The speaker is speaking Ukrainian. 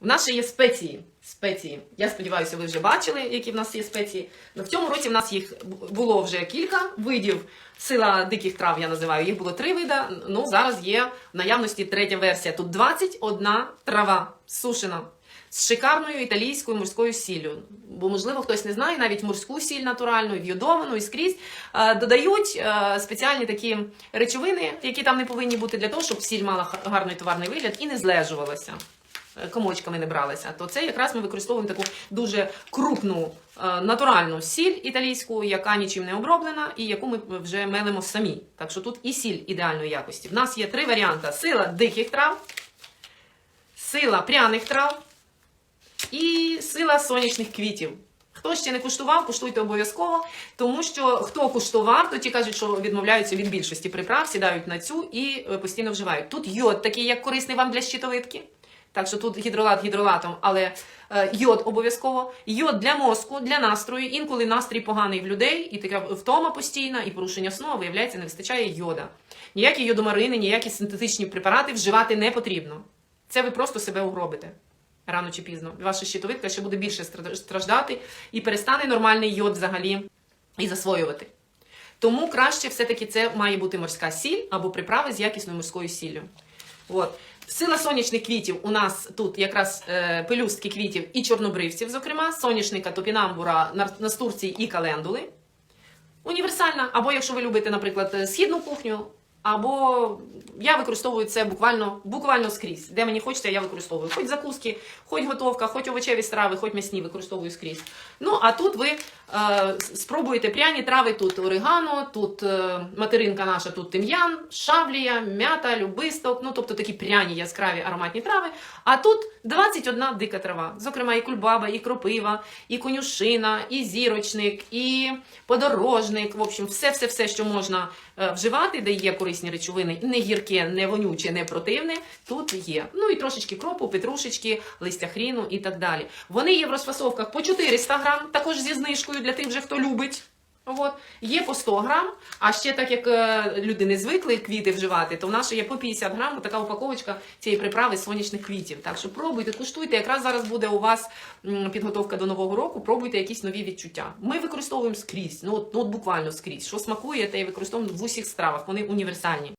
У нас ще є спеції. Спеції. Я сподіваюся, ви вже бачили, які в нас є спеції. Но в цьому році в нас їх було вже кілька видів. Сила диких трав я називаю. Їх було три вида. Ну зараз є в наявності третя версія. Тут 21 трава сушена. З шикарною італійською морською сіллю. Бо, можливо, хтось не знає, навіть морську сіль натуральну, і вйодовану, і скрізь е, додають е, спеціальні такі речовини, які там не повинні бути для того, щоб сіль мала гарний товарний вигляд і не злежувалася. Комочками не бралися, то це якраз ми використовуємо таку дуже крупну е, натуральну сіль італійську, яка нічим не оброблена, і яку ми вже мелимо самі. Так що тут і сіль ідеальної якості. В нас є три варіанти: сила диких трав, сила пряних трав і сила сонячних квітів. Хто ще не куштував, куштуйте обов'язково, тому що хто куштував, то ті кажуть, що відмовляються від більшості приправ, сідають на цю і е, постійно вживають. Тут йод такий, як корисний вам для щитовидки. Так що тут гідролат гідролатом, але е, йод обов'язково. Йод для мозку, для настрою. Інколи настрій поганий в людей, і така втома постійна, і порушення сну, виявляється, не вистачає йода. Ніякі йодомарини, ніякі синтетичні препарати вживати не потрібно. Це ви просто себе угробите рано чи пізно. Ваша щитовидка ще буде більше страждати і перестане нормальний йод взагалі і засвоювати. Тому краще все-таки це має бути морська сіль або приправи з якісною морською сіллю. От. Сила сонячних квітів у нас тут якраз е, пелюстки квітів і чорнобривців, зокрема, соняшника, топінамбура, настурції і календули. Універсальна, або якщо ви любите, наприклад, е, східну кухню, або я використовую це буквально, буквально скрізь. Де мені хочеться, я використовую. Хоч закуски, хоч готовка, хоч овочеві страви, хоч м'ясні використовую скрізь. Ну, а тут ви е, спробуєте пряні трави, тут орегано, тут е, материнка наша, тут тим'ян, шавлія, м'ята, любисток, ну тобто такі пряні яскраві ароматні трави. А тут 21 дика трава. Зокрема, і кульбаба, і кропива, і конюшина, і зірочник, і подорожник. В общем, все-все-все, що можна е, вживати, де є корисні речовини, не гірке, не вонюче, не противне, тут є. Ну і трошечки кропу, петрушечки, листя хріну і так далі. Вони є в розфасовках по 400 грам, також зі знижкою для тих, вже, хто любить. От. Є по 100 грам, а ще так як е, люди не звикли квіти вживати, то в нас є по 50 грам така упаковочка цієї приправи сонячних квітів. Так що пробуйте, куштуйте. Якраз зараз буде у вас підготовка до нового року. Пробуйте якісь нові відчуття. Ми використовуємо скрізь, ну от, ну от буквально скрізь. Що смакує, те і використовуємо в усіх стравах. Вони універсальні.